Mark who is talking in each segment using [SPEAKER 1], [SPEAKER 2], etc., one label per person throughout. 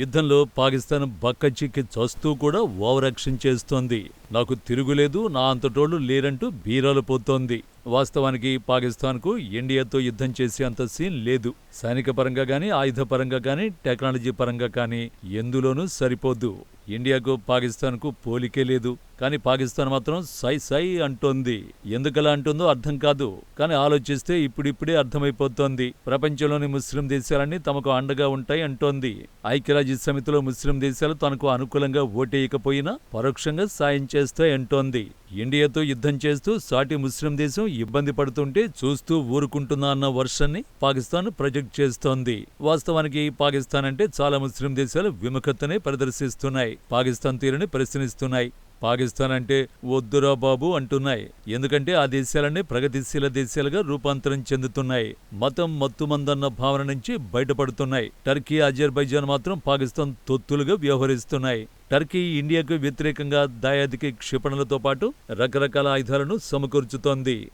[SPEAKER 1] యుద్ధంలో పాకిస్తాన్ బక్కచిక్కి చస్తూ కూడా ఓవరాక్షన్ చేస్తోంది. నాకు తిరుగులేదు నా అంతటోళ్ళు లేరంటూ బీరాలు పోతోంది. వాస్తవానికి పాకిస్తాన్కు ఇండియాతో యుద్ధం చేసే అంత సీన్ లేదు. సైనిక పరంగా గానీ ఆయుధ పరంగా కానీ టెక్నాలజీ పరంగా కానీ ఎందులోనూ సరిపోదు. ఇండియాకు పాకిస్తాన్కు పోలికే లేదు. కానీ పాకిస్తాన్ మాత్రం సై సై అంటోంది. ఎందుకలా అంటుందో అర్థం కాదు. కానీ ఆలోచిస్తే ఇప్పుడిప్పుడే అర్థమైపోతోంది. ప్రపంచంలోని ముస్లిం దేశాలన్నీ తమకు అండగా ఉంటాయి అంటోంది. ఐక్యరాజ్య సమితిలో ముస్లిం దేశాలు తనకు అనుకూలంగా ఓటేయకపోయినా పరోక్షంగా సాయం చేస్తాయి అంటోంది ఇండియాతో యుద్ధం చేస్తూ సాటి ముస్లిం దేశం ఇబ్బంది పడుతుంటే చూస్తూ ఊరుకుంటున్నా అన్న వర్షాన్ని పాకిస్తాన్ ప్రొజెక్ట్ చేస్తోంది. వాస్తవానికి పాకిస్తాన్ అంటే చాలా ముస్లిం దేశాలు విముఖతనే ప్రదర్శిస్తున్నాయి. పాకిస్తాన్ తీరుని ప్రశ్నిస్తున్నాయి. పాకిస్తాన్ అంటే వద్దురా బాబు అంటున్నాయి. ఎందుకంటే ఆ దేశాలన్నీ ప్రగతిశీల దేశాలుగా రూపాంతరం చెందుతున్నాయి. మతం మత్తుమందన్న భావన నుంచి బయటపడుతున్నాయి. టర్కీ అజర్బైజాన్ మాత్రం పాకిస్తాన్ తొత్తులుగా వ్యవహరిస్తున్నాయి. టర్కీ ఇండియాకు వ్యతిరేకంగా దాయాదికి క్షిపణులతో పాటు రకరకాల ఆయుధాలను సమకూర్చుతోంది.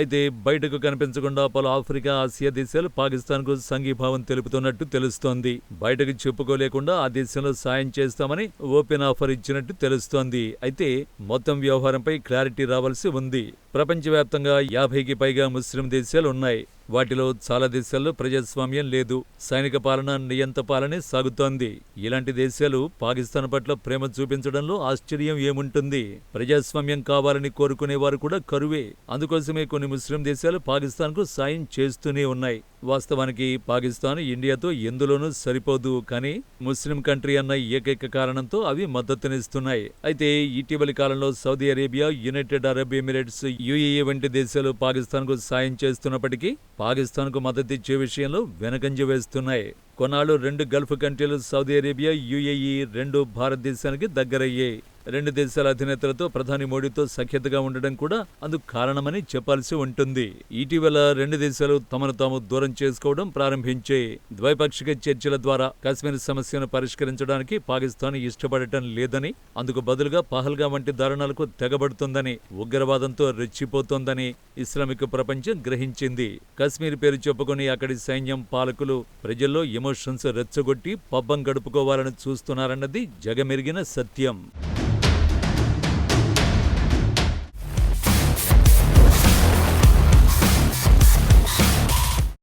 [SPEAKER 1] అయితే బయటకు కనిపించకుండా పలు ఆఫ్రికా ఆసియా దేశాలు పాకిస్తాన్కు సంఘీభావం తెలుపుతున్నట్టు తెలుస్తోంది. బయటకు చెప్పుకోలేకుండా ఆ దేశంలో సాయం చేస్తామని ఓపెన్ ఆఫర్ ఇచ్చినట్టు తెలుస్తోంది. అయితే మొత్తం వ్యవహారంపై క్లారిటీ రావాల్సి ఉంది. ప్రపంచవ్యాప్తంగా యాభైకి పైగా ముస్లిం దేశాలు ఉన్నాయి. వాటిలో చాలా దేశాల్లో ప్రజాస్వామ్యం లేదు. సైనిక పాలన నియంత పాలనే సాగుతోంది. ఇలాంటి దేశాలు పాకిస్తాన్ పట్ల ప్రేమ చూపించడంలో ఆశ్చర్యం ఏముంటుంది? ప్రజాస్వామ్యం కావాలని కోరుకునేవారు కూడా కరువే. అందుకోసమే కొన్ని ముస్లిం దేశాలు పాకిస్తాన్కు సాయం చేస్తూనే ఉన్నాయి. వాస్తవానికి పాకిస్తాన్ ఇండియాతో ఎందులోనూ సరిపోదు కానీ ముస్లిం కంట్రీ అన్న ఏకైక కారణంతో అవి మద్దతునిస్తున్నాయి. అయితే ఇటీవలి కాలంలో Saudi Arabia United Arab Emirates UAE వంటి దేశాలు పాకిస్తాన్కు సాయం చేస్తున్నప్పటికీ పాకిస్తాన్కు మద్దతిచ్చే విషయంలో వెనకంజ వేస్తున్నాయి. కొన్నాళ్ళు రెండు గల్ఫ్ కంట్రీలు సౌదీ అరేబియా యుఏఈ రెండు భారతదేశానికి దగ్గరయ్యాయి. రెండు దేశాల అధినేతలతో ప్రధాని మోడీతో సఖ్యతగా ఉండడం కూడా అందుకు కారణమని చెప్పాల్సి ఉంటుంది. ఇటీవల రెండు దేశాలు తమను తాము దూరం చేసుకోవడం ప్రారంభించే ద్వైపాక్షిక చర్చల ద్వారా కాశ్మీర్ సమస్యను పరిష్కరించడానికి పాకిస్తాన్ ఇష్టపడటం లేదని అందుకు బదులుగా పహల్గా వంటి దారుణాలకు తెగబడుతుందని ఉగ్రవాదంతో రెచ్చిపోతోందని ఇస్లామిక్ ప్రపంచం గ్రహించింది. కశ్మీర్ పేరు చెప్పుకొని అక్కడి సైన్యం పాలకులు ప్రజల్లో ఎమోషన్స్ రెచ్చగొట్టి పబ్బం గడుపుకోవాలని చూస్తున్నారన్నది జగమెరిగిన సత్యం.